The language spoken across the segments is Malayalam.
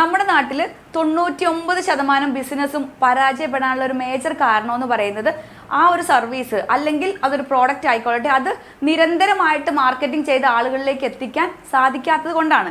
നമ്മുടെ നാട്ടിൽ തൊണ്ണൂറ്റി ഒമ്പത് ശതമാനം ബിസിനസ്സും പരാജയപ്പെടാനുള്ള ഒരു മേജർ കാരണം എന്ന് പറയുന്നത് ആ ഒരു സർവീസ് അല്ലെങ്കിൽ അതൊരു പ്രോഡക്റ്റ് ആയിക്കോളട്ടെ അത് നിരന്തരമായിട്ട് മാർക്കറ്റിംഗ് ചെയ്ത ആളുകളിലേക്ക് എത്തിക്കാൻ സാധിക്കാത്തത് കൊണ്ടാണ്.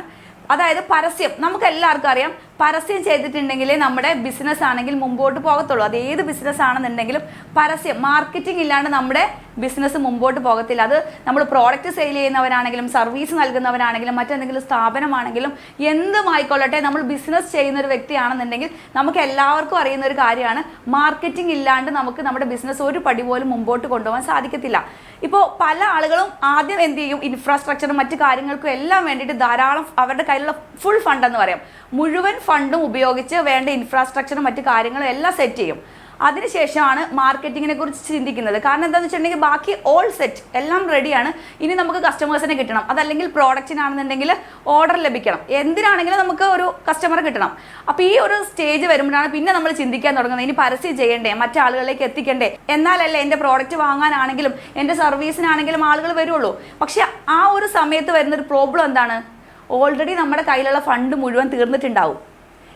അതായത് പരസ്യം നമുക്ക് എല്ലാവർക്കും അറിയാം പരസ്യം ചെയ്തിട്ടുണ്ടെങ്കിലേ നമ്മുടെ ബിസിനസ് ആണെങ്കിൽ മുമ്പോട്ട് പോകത്തുള്ളൂ. അത് ഏത് ബിസിനസ് ആണെന്നുണ്ടെങ്കിലും പരസ്യം മാർക്കറ്റിംഗ് ഇല്ലാണ്ട് നമ്മുടെ ബിസിനസ് മുമ്പോട്ട് പോകത്തില്ല. അത് നമ്മൾ പ്രോഡക്റ്റ് സെയിൽ ചെയ്യുന്നവരാണെങ്കിലും സർവീസ് നൽകുന്നവരാണെങ്കിലും മറ്റെന്തെങ്കിലും സ്ഥാപനമാണെങ്കിലും എന്തുമായിക്കൊള്ളട്ടെ നമ്മൾ ബിസിനസ് ചെയ്യുന്ന ഒരു വ്യക്തിയാണെന്നുണ്ടെങ്കിൽ നമുക്ക് എല്ലാവർക്കും അറിയുന്ന ഒരു കാര്യമാണ് മാർക്കറ്റിംഗ് ഇല്ലാണ്ട് നമുക്ക് നമ്മുടെ ബിസിനസ് ഒരു പടി പോലും മുമ്പോട്ട് കൊണ്ടുപോകാൻ സാധിക്കത്തില്ല. ഇപ്പോൾ പല ആളുകളും ആദ്യം എന്ത് ചെയ്യും? ഇൻഫ്രാസ്ട്രക്ചറും മറ്റു കാര്യങ്ങൾക്കും എല്ലാം വേണ്ടിയിട്ട് ധാരാളം അവരുടെ കയ്യിലുള്ള ഫുൾ ഫണ്ട് എന്ന് പറയാം. മുഴുവൻ ഫണ്ടും ഉപയോഗിച്ച് വേണ്ട ഇൻഫ്രാസ്ട്രക്ചറും മറ്റു കാര്യങ്ങളും എല്ലാം സെറ്റ് ചെയ്യും. അതിനുശേഷമാണ് മാർക്കറ്റിങ്ങിനെ കുറിച്ച് ചിന്തിക്കുന്നത്. കാരണം എന്താണെന്ന് വെച്ചിട്ടുണ്ടെങ്കിൽ ബാക്കി ഓൾ സെറ്റ് എല്ലാം റെഡിയാണ് ഇനി നമുക്ക് കസ്റ്റമേഴ്സിനെ കിട്ടണം. അതല്ലെങ്കിൽ പ്രോഡക്റ്റിനാണെന്നുണ്ടെങ്കിൽ ഓർഡർ ലഭിക്കണം. എന്തിനാണെങ്കിലും നമുക്ക് ഒരു കസ്റ്റമറെ കിട്ടണം. അപ്പോൾ ഈ ഒരു സ്റ്റേജ് വരുമ്പോഴാണ് പിന്നെ നമ്മൾ ചിന്തിക്കാൻ തുടങ്ങുന്നത്. ഇനി പരസ്യം ചെയ്യണ്ടേ? മറ്റാളുകളിലേക്ക് എത്തിക്കണ്ടേ? എന്നാലല്ലേ എന്റെ പ്രോഡക്റ്റ് വാങ്ങാനാണെങ്കിലും എന്റെ സർവീസിനാണെങ്കിലും ആളുകൾ വരുള്ളൂ. പക്ഷേ ആ ഒരു സമയത്ത് വരുന്നൊരു പ്രോബ്ലം എന്താണ്? ഓൾറെഡി നമ്മുടെ കയ്യിലുള്ള ഫണ്ട് മുഴുവൻ തീർന്നിട്ടുണ്ടാവും.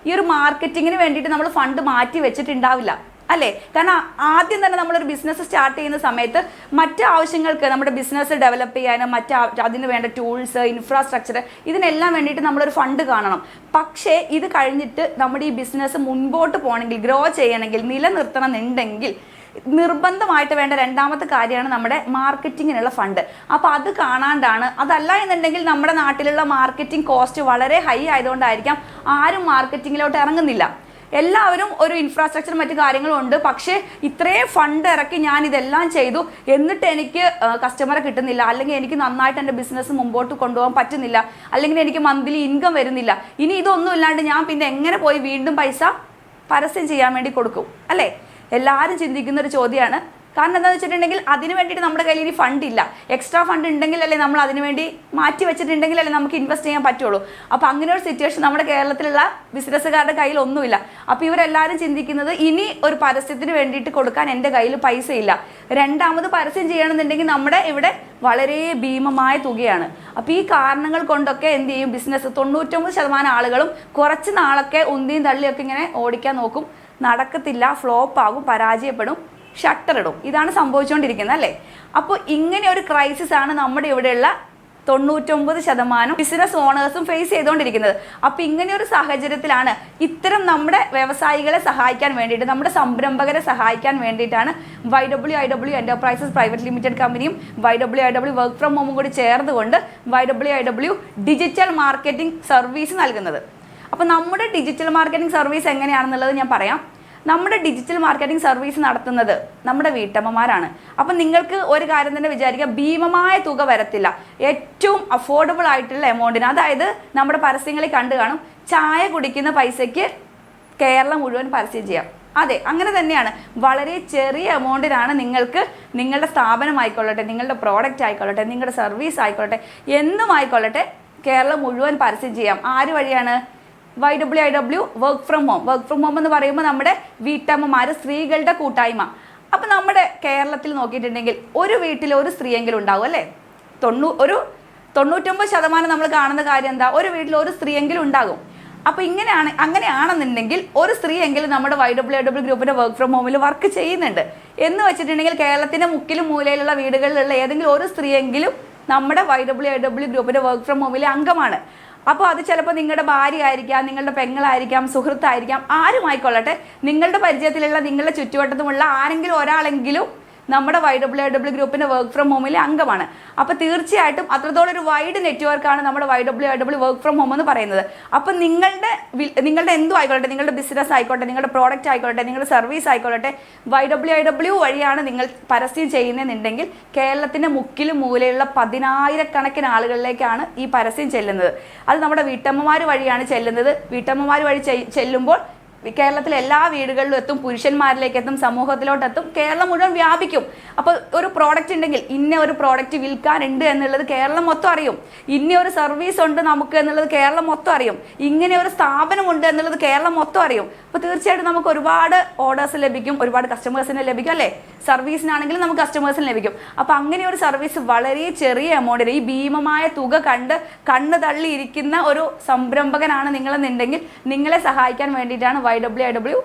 ഈ ഒരു മാർക്കറ്റിങ്ങിന് വേണ്ടിയിട്ട് നമ്മൾ ഫണ്ട് മാറ്റി വെച്ചിട്ടുണ്ടാവില്ല. അല്ലേ? കാരണം ആദ്യം തന്നെ നമ്മളൊരു ബിസിനസ് സ്റ്റാർട്ട് ചെയ്യുന്ന സമയത്ത് മറ്റ് ആവശ്യങ്ങൾക്ക് നമ്മുടെ ബിസിനസ് ഡെവലപ്പ് ചെയ്യാനും മറ്റ് അതിന് വേണ്ട ടൂൾസ് ഇൻഫ്രാസ്ട്രക്ചർ ഇതിനെല്ലാം വേണ്ടിയിട്ട് നമ്മളൊരു ഫണ്ട് കാണണം. പക്ഷേ ഇത് കഴിഞ്ഞിട്ട് നമ്മുടെ ഈ ബിസിനസ് മുൻപോട്ട് പോകണമെങ്കിൽ ഗ്രോ ചെയ്യണമെങ്കിൽ നിലനിർത്തണം എന്നുണ്ടെങ്കിൽ നിർബന്ധമായിട്ട് വേണ്ട രണ്ടാമത്തെ കാര്യമാണ് നമ്മുടെ മാർക്കറ്റിങ്ങിനുള്ള ഫണ്ട്. അപ്പോൾ അത് കാണാണ്ടാണ്. അതല്ല എന്നുണ്ടെങ്കിൽ നമ്മുടെ നാട്ടിലുള്ള മാർക്കറ്റിംഗ് കോസ്റ്റ് വളരെ ഹൈ ആയതുകൊണ്ടായിരിക്കാം ആരും മാർക്കറ്റിങ്ങിലോട്ട് ഇറങ്ങുന്നില്ല. എല്ലാവരും ഒരു ഇൻഫ്രാസ്ട്രക്ചർ മറ്റു കാര്യങ്ങളും ഉണ്ട്. പക്ഷേ ഇത്രയും ഫണ്ട് ഇറക്കി ഞാൻ ഇതെല്ലാം ചെയ്തു. എന്നിട്ട് എനിക്ക് കസ്റ്റമറെ കിട്ടുന്നില്ല. അല്ലെങ്കിൽ എനിക്ക് നന്നായിട്ട് എന്റെ ബിസിനസ് മുമ്പോട്ട് കൊണ്ടുപോകാൻ പറ്റുന്നില്ല. അല്ലെങ്കിൽ എനിക്ക് മന്ത്ലി ഇൻകം വരുന്നില്ല. ഇനി ഇതൊന്നും ഇല്ലാണ്ട് ഞാൻ പിന്നെ എങ്ങനെ പോയി വീണ്ടും പൈസ പരസ്യം ചെയ്യാൻ വേണ്ടി കൊടുക്കും? അല്ലേ? എല്ലാവരും ചിന്തിക്കുന്ന ഒരു ചോദ്യമാണ്. കാരണം എന്താണെന്ന് വെച്ചിട്ടുണ്ടെങ്കിൽ അതിന് വേണ്ടിയിട്ട് നമ്മുടെ കയ്യിൽ ഇനി ഫണ്ട് ഇല്ല. എക്സ്ട്രാ ഫണ്ട് ഉണ്ടെങ്കിലല്ലേ നമ്മൾ അതിന് വേണ്ടി മാറ്റി വെച്ചിട്ടുണ്ടെങ്കിലല്ലേ നമുക്ക് ഇൻവെസ്റ്റ് ചെയ്യാൻ പറ്റുള്ളൂ. അപ്പോൾ അങ്ങനെ ഒരു സിറ്റുവേഷൻ നമ്മുടെ കേരളത്തിലുള്ള ബിസിനസ്സുകാരുടെ കയ്യിൽ ഒന്നുമില്ല. അപ്പോൾ ഇവരെല്ലാവരും ചിന്തിക്കുന്നത് ഇനി ഒരു പരസ്യത്തിന് വേണ്ടിയിട്ട് കൊടുക്കാൻ എന്റെ കയ്യിൽ പൈസ ഇല്ല രണ്ടാമത് പരസ്യം ചെയ്യണമെന്നുണ്ടെങ്കിൽ നമ്മുടെ ഇവിടെ വളരെ ഭീമമായ തുകയാണ്. അപ്പോൾ ഈ കാരണങ്ങൾ കൊണ്ടൊക്കെ എന്ത് ചെയ്യും? ബിസിനസ് തൊണ്ണൂറ്റൊമ്പത് ശതമാനം ആളുകളും കുറച്ച് നാളൊക്കെ ഉന്തിയും തള്ളിയൊക്കെ ഇങ്ങനെ ഓടിക്കാൻ നോക്കും. നടക്കത്തില്ല ഫ്ലോപ്പ് ആകും പരാജയപ്പെടും ഷട്ടർ ഇടും. ഇതാണ് സംഭവിച്ചുകൊണ്ടിരിക്കുന്നത് അല്ലേ? അപ്പോൾ ഇങ്ങനെ ഒരു ക്രൈസിസ് ആണ് നമ്മുടെ ഇവിടെയുള്ള തൊണ്ണൂറ്റൊമ്പത് ശതമാനം ബിസിനസ് ഓണേഴ്സും ഫേസ് ചെയ്തുകൊണ്ടിരിക്കുന്നത്. അപ്പോൾ ഇങ്ങനെ ഒരു സാഹചര്യത്തിലാണ് ഇത്തരം നമ്മുടെ വ്യവസായികളെ സഹായിക്കാൻ വേണ്ടിയിട്ട് നമ്മുടെ സംരംഭകരെ സഹായിക്കാൻ വേണ്ടിയിട്ടാണ് Y W I W enterprises private limited കമ്പനിയും Y W I W work from ഹോമും കൂടി ചേർന്നുകൊണ്ട് Y W I W digital marketing service നൽകുന്നത്. അപ്പോൾ നമ്മുടെ ഡിജിറ്റൽ മാർക്കറ്റിംഗ് സർവീസ് എങ്ങനെയാണെന്നുള്ളത് ഞാൻ പറയാം. നമ്മുടെ ഡിജിറ്റൽ മാർക്കറ്റിംഗ് സർവീസ് നടത്തുന്നത് നമ്മുടെ വീട്ടമ്മമാരാണ്. അപ്പം നിങ്ങൾക്ക് ഒരു കാര്യം തന്നെ വിചാരിക്കുക ഭീമമായ തുക വരത്തില്ല. ഏറ്റവും അഫോർഡബിൾ ആയിട്ടുള്ള എമൗണ്ടിന് അതായത് നമ്മുടെ പരസ്യങ്ങളിൽ കണ്ടു കാണും ചായ കുടിക്കുന്ന പൈസയ്ക്ക് കേരളം മുഴുവൻ പരസ്യം ചെയ്യാം. അതെ അങ്ങനെ തന്നെയാണ്. വളരെ ചെറിയ എമൗണ്ടിനാണ് നിങ്ങൾക്ക് നിങ്ങളുടെ സ്ഥാപനം ആയിക്കൊള്ളട്ടെ നിങ്ങളുടെ പ്രോഡക്റ്റ് ആയിക്കൊള്ളട്ടെ നിങ്ങളുടെ സർവീസ് ആയിക്കൊള്ളട്ടെ എന്നും ആയിക്കൊള്ളട്ടെ കേരളം മുഴുവൻ പരസ്യം ചെയ്യാം. ആര് വഴിയാണ്? Y W I W work from home work from home എന്ന് പറയുമ്പോൾ നമ്മുടെ വീട്ടമ്മമാർ സ്ത്രീകളുടെ കൂട്ടായ്മ. അപ്പം നമ്മുടെ കേരളത്തിൽ നോക്കിയിട്ടുണ്ടെങ്കിൽ ഒരു വീട്ടിൽ ഒരു സ്ത്രീയെങ്കിലും ഉണ്ടാവും അല്ലേ? തൊണ്ണൂ ഒരു തൊണ്ണൂറ്റൊമ്പത് ശതമാനം നമ്മൾ കാണുന്ന കാര്യം എന്താ? ഒരു വീട്ടിൽ ഒരു സ്ത്രീയെങ്കിലും ഉണ്ടാകും. അപ്പോൾ ഇങ്ങനെയാണ് അങ്ങനെയാണെന്നുണ്ടെങ്കിൽ ഒരു സ്ത്രീ എങ്കിലും നമ്മുടെ വൈ ഡബ്ല്യു ഡബ്ല്യു ഗ്രൂപ്പിന്റെ വർക്ക് ഫ്രം ഹോമിൽ വർക്ക് ചെയ്യുന്നുണ്ട്. എന്ന് വെച്ചിട്ടുണ്ടെങ്കിൽ കേരളത്തിന്റെ മുക്കിലും മൂലയിലുള്ള വീടുകളിലുള്ള ഏതെങ്കിലും ഒരു സ്ത്രീയെങ്കിലും നമ്മുടെ വൈ ഡബ്ല്യു ഡബ്ല്യു ഗ്രൂപ്പിന്റെ വർക്ക് ഫ്രം ഹോമിലെ അംഗമാണ്. അപ്പോൾ അത് ചിലപ്പോൾ നിങ്ങളുടെ ഭാര്യ ആയിരിക്കാം നിങ്ങളുടെ പെങ്ങളായിരിക്കാം സുഹൃത്തായിരിക്കാം ആരുമായിക്കൊള്ളട്ടെ നിങ്ങളുടെ പരിചയത്തിലുള്ള നിങ്ങളുടെ ചുറ്റുവട്ടത്തുമുള്ള ആരെങ്കിലും ഒരാളെങ്കിലും നമ്മുടെ വൈ ഡബ്ല്യു ഡബ്ല്യു ഗ്രൂപ്പിന്റെ വർക്ക് ഫ്രം ഹോമിലെ അംഗമാണ്. അപ്പോൾ തീർച്ചയായിട്ടും അത്രത്തോളം ഒരു വൈഡ് നെറ്റ്വർക്കാണ് നമ്മുടെ Y W W work from home എന്ന് പറയുന്നത്. അപ്പോൾ നിങ്ങളുടെ നിങ്ങളുടെ എന്തു ആയിക്കോട്ടെ നിങ്ങളുടെ ബിസിനസ് ആയിക്കോട്ടെ നിങ്ങളുടെ പ്രോഡക്റ്റ് ആയിക്കോട്ടെ നിങ്ങളുടെ സർവീസ് ആയിക്കോട്ടെ വൈ ഡബ്ല്യു ഡബ്ല്യു വഴിയാണ് നിങ്ങൾ പരസ്യം ചെയ്യുന്നതെന്നുണ്ടെങ്കിൽ കേരളത്തിന്റെ മുക്കിലും മൂലയുള്ള പതിനായിരക്കണക്കിന് ആളുകളിലേക്കാണ് ഈ പരസ്യം ചെല്ലുന്നത്. അത് നമ്മുടെ വീട്ടമ്മമാർ വഴിയാണ് ചെല്ലുന്നത്. വീട്ടമ്മമാർ വഴി ചെല്ലുമ്പോൾ കേരളത്തിലെ എല്ലാ വീടുകളിലും എത്തും പുരുഷന്മാരിലേക്ക് എത്തും സമൂഹത്തിലോട്ട് എത്തും കേരളം മുഴുവൻ വ്യാപിക്കും. അപ്പോൾ ഒരു പ്രോഡക്റ്റ് ഉണ്ടെങ്കിൽ ഇന്ന ഒരു പ്രോഡക്റ്റ് വിൽക്കാനുണ്ട് എന്നുള്ളത് കേരളം മൊത്തം അറിയും. ഇന്ന ഒരു സർവീസ് ഉണ്ട് നമുക്ക് എന്നുള്ളത് കേരളം മൊത്തം അറിയും. ഇങ്ങനെ ഒരു സ്ഥാപനമുണ്ട് എന്നുള്ളത് കേരളം മൊത്തം അറിയും. അപ്പോൾ തീർച്ചയായിട്ടും നമുക്ക് ഒരുപാട് ഓർഡേഴ്സ് ലഭിക്കും ഒരുപാട് കസ്റ്റമേഴ്സിനെ ലഭിക്കും അല്ലേ? സർവീസിനാണെങ്കിലും നമുക്ക് കസ്റ്റമേഴ്സിന് ലഭിക്കും. അപ്പോൾ അങ്ങനെ ഒരു സർവീസ് വളരെ ചെറിയ എമൗണ്ടിൽ ഈ ഭീമമായ തുക കണ്ട് കണ്ണ് തള്ളിയിരിക്കുന്ന ഒരു സംരംഭകനാണ് നിങ്ങളെന്നുണ്ടെങ്കിൽ നിങ്ങളെ സഹായിക്കാൻ വേണ്ടിയിട്ടാണ് Y W I W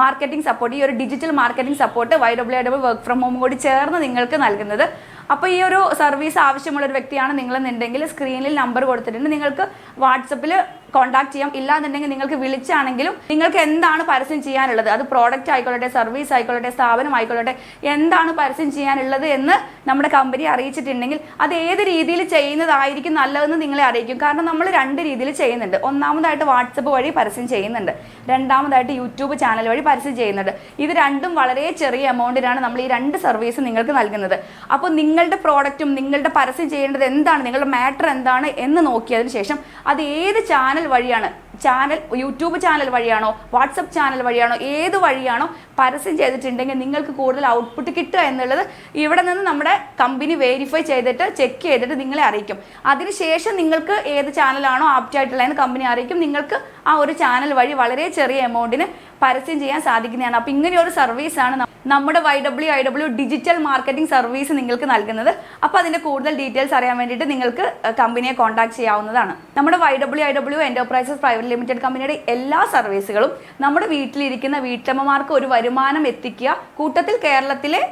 marketing support ഈ ഒരു digital marketing support Y W I W work from home കൂടി ചേർന്ന് നിങ്ങൾക്ക് നൽകുന്നത്. അപ്പോൾ ഈ ഒരു സർവീസ് ആവശ്യമുള്ള ഒരു വ്യക്തിയാണ് നിങ്ങളെന്നുണ്ടെങ്കിൽ സ്ക്രീനിൽ നമ്പർ കൊടുത്തിട്ടുണ്ട്. നിങ്ങൾക്ക് വാട്സപ്പിൽ കോൺടാക്ട് ചെയ്യാം. ഇല്ലാന്നുണ്ടെങ്കിൽ നിങ്ങൾക്ക് വിളിച്ചാണെങ്കിലും നിങ്ങൾക്ക് എന്താണ് പരസ്യം ചെയ്യാനുള്ളത്? അത് പ്രോഡക്റ്റ് ആയിക്കൊള്ളട്ടെ സർവീസ് ആയിക്കൊള്ളട്ടെ സ്ഥാപനം ആയിക്കൊള്ളട്ടെ എന്താണ് പരസ്യം ചെയ്യാനുള്ളത് എന്ന് നമ്മുടെ കമ്പനി അറിയിച്ചിട്ടുണ്ടെങ്കിൽ അത് ഏത് രീതിയിൽ ചെയ്യുന്നതായിരിക്കും നല്ലതെന്ന് നിങ്ങളെ അറിയിക്കും. കാരണം നമ്മൾ രണ്ട് രീതിയിൽ ചെയ്യുന്നുണ്ട്. ഒന്നാമതായിട്ട് വാട്സപ്പ് വഴി പരസ്യം ചെയ്യുന്നുണ്ട്. രണ്ടാമതായിട്ട് യൂട്യൂബ് ചാനൽ വഴി പരസ്യം ചെയ്യുന്നുണ്ട്. ഇത് രണ്ടും വളരെ ചെറിയ എമൗണ്ടിനാണ് നമ്മൾ ഈ രണ്ട് സർവീസ് നിങ്ങൾക്ക് നൽകുന്നത്. അപ്പോൾ നിങ്ങളുടെ പ്രോഡക്റ്റും നിങ്ങളുടെ പരസ്യം ചെയ്യേണ്ടത് എന്താണ്? നിങ്ങളുടെ മാറ്റർ എന്താണ്? എന്ന് നോക്കിയതിന് ശേഷം അത് ഏത് ചാനൽ വഴിയാണ് ചാനൽ യൂട്യൂബ് ചാനൽ വഴിയാണോ വാട്സപ്പ് ചാനൽ വഴിയാണോ ഏത് വഴിയാണോ പരസ്യം ചെയ്തിട്ടുണ്ടെങ്കിൽ നിങ്ങൾക്ക് കൂടുതൽ ഔട്ട്പുട്ട് കിട്ടുക എന്നുള്ളത് ഇവിടെ നിന്ന് നമ്മുടെ കമ്പനി വെരിഫൈ ചെയ്തിട്ട് ചെക്ക് ചെയ്തിട്ട് നിങ്ങളെ അറിയിക്കും. അതിനുശേഷം നിങ്ങൾക്ക് ഏത് ചാനലാണോ ആപ്റ്റ് ആയിട്ടുള്ളതെന്ന് കമ്പനി അറിയിക്കും. നിങ്ങൾക്ക് ആ ഒരു ചാനൽ വഴി വളരെ ചെറിയ എമൗണ്ടിന് പരസ്യം ചെയ്യാൻ സാധിക്കുന്നതാണ്. അപ്പോൾ ഇങ്ങനെ ഒരു സർവീസാണ് നമ്മുടെ Y W I W digital marketing service നിങ്ങൾക്ക് നൽകുന്നത്. അപ്പോൾ അതിന്റെ കൂടുതൽ ഡീറ്റെയിൽസ് അറിയാൻ വേണ്ടിയിട്ട് നിങ്ങൾക്ക് കമ്പനിയെ കോൺടാക്ട് ചെയ്യാവുന്നതാണ്. നമ്മുടെ Y W I W enterprises private limited കമ്പനിയുടെ എല്ലാ സർവീസുകളും നമ്മുടെ വീട്ടിലിരിക്കുന്ന വീട്ടമ്മമാർക്ക് ഒരു വരുമാനം എത്തിക്കുക. കൂട്ടത്തിൽ കേരളത്തിലെ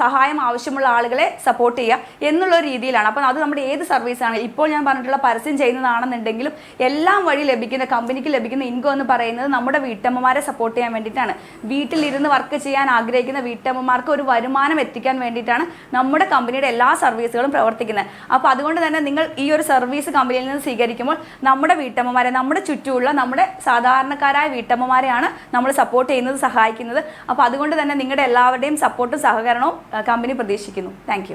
സഹായം ആവശ്യമുള്ള ആളുകളെ സപ്പോർട്ട് ചെയ്യുക എന്നുള്ള രീതിയിലാണ്. അപ്പോൾ അത് നമ്മുടെ ഏത് സർവീസ് ആണ് ഇപ്പോൾ ഞാൻ പറഞ്ഞിട്ടുള്ള പരസ്യം ചെയ്യുന്നതാണെന്നുണ്ടെങ്കിലും എല്ലാം വഴി ലഭിക്കുന്ന കമ്പനിക്ക് ലഭിക്കുന്ന ഇൻകം എന്ന് പറയുന്നത് നമ്മുടെ വീട്ടമ്മമാരെ സപ്പോർട്ട് ചെയ്യാൻ വേണ്ടിയിട്ടാണ്. വീട്ടിലിരുന്ന് വർക്ക് ചെയ്യാൻ ആഗ്രഹിക്കുന്ന വീട്ടമ്മമാർക്ക് ഒരു വരുമാനം എത്തിക്കാൻ വേണ്ടിയിട്ടാണ് നമ്മുടെ കമ്പനിയുടെ എല്ലാ സർവീസുകളും പ്രവർത്തിക്കുന്നത്. അപ്പോൾ അതുകൊണ്ട് തന്നെ നിങ്ങൾ ഈ ഒരു സർവീസ് കമ്പനിയിൽ നിന്ന് സ്വീകരിക്കുമ്പോൾ നമ്മുടെ വീട്ടമ്മമാരെ നമ്മുടെ ചുറ്റുമുള്ള നമ്മുടെ സാധാരണക്കാരായ വീട്ടമ്മമാരെയാണ് നമ്മൾ സപ്പോർട്ട് ചെയ്യുന്നത് സഹായിക്കുന്നത്. അപ്പോൾ അതുകൊണ്ട് തന്നെ നിങ്ങളുടെ എല്ലാവരുടെയും സപ്പോർട്ടും സഹകരണവും കമ്പനി പ്രതീക്ഷിക്കുന്നു. താങ്ക്